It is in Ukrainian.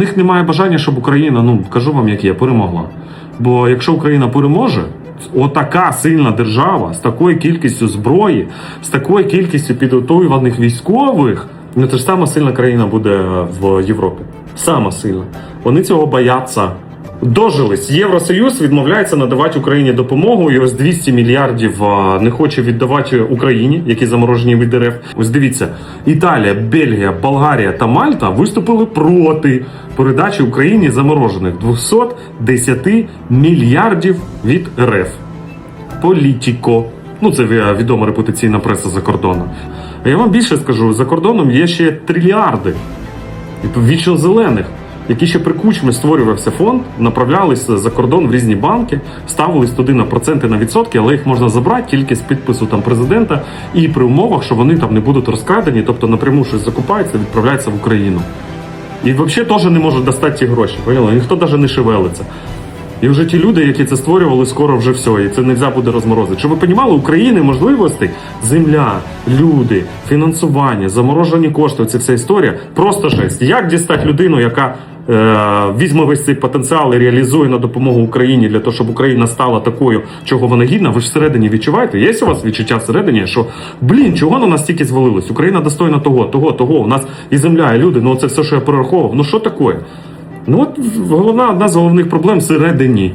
них немає бажання, щоб Україна, ну кажу вам, як є, перемогла. Бо якщо Україна переможе, отака сильна держава з такою кількістю зброї, з такою кількістю підготовлених військових, ну це ж сама сильна країна буде в Європі. Сама сильна. Вони цього бояться. Дожились. Євросоюз відмовляється надавати Україні допомогу. І ось 200 мільярдів не хоче віддавати Україні, які заморожені від дерев. Ось дивіться, Італія, Бельгія, Болгарія та Мальта виступили проти передачі Україні заморожених 210 мільярдів від РФ. Політіко. Ну, це відома репутаційна преса за кордоном. А я вам більше скажу: за кордоном є ще трильярди вічно зелених, які ще при кучмі створювався фонд, направлялися за кордон в різні банки, ставились туди на проценти на відсотки, але їх можна забрати тільки з підпису там президента і при умовах, що вони там не будуть розкрадені, тобто напряму щось закупається, відправляється в Україну. І взагалі теж не можуть достати ті гроші. Поняли? Ніхто навіть не шевелиться. І вже ті люди, які це створювали, скоро вже все, і це не можна буде розморозити. Щоб ви розуміли, України можливостей, земля, люди, фінансування, заморожені кошти, це вся історія. Просто жесть. Як дістати людину, яка візьме весь цей потенціал і реалізує на допомогу Україні для того, щоб Україна стала такою, чого вона гідна? Ви ж всередині відчуваєте? Є у вас відчуття всередині, що блін, чого на нас тільки звалилось? Україна достойна того, того, того. У нас і земля, і люди. Ну це все, що я перераховував. Ну що таке? Ну от головна одна з головних проблем всередині.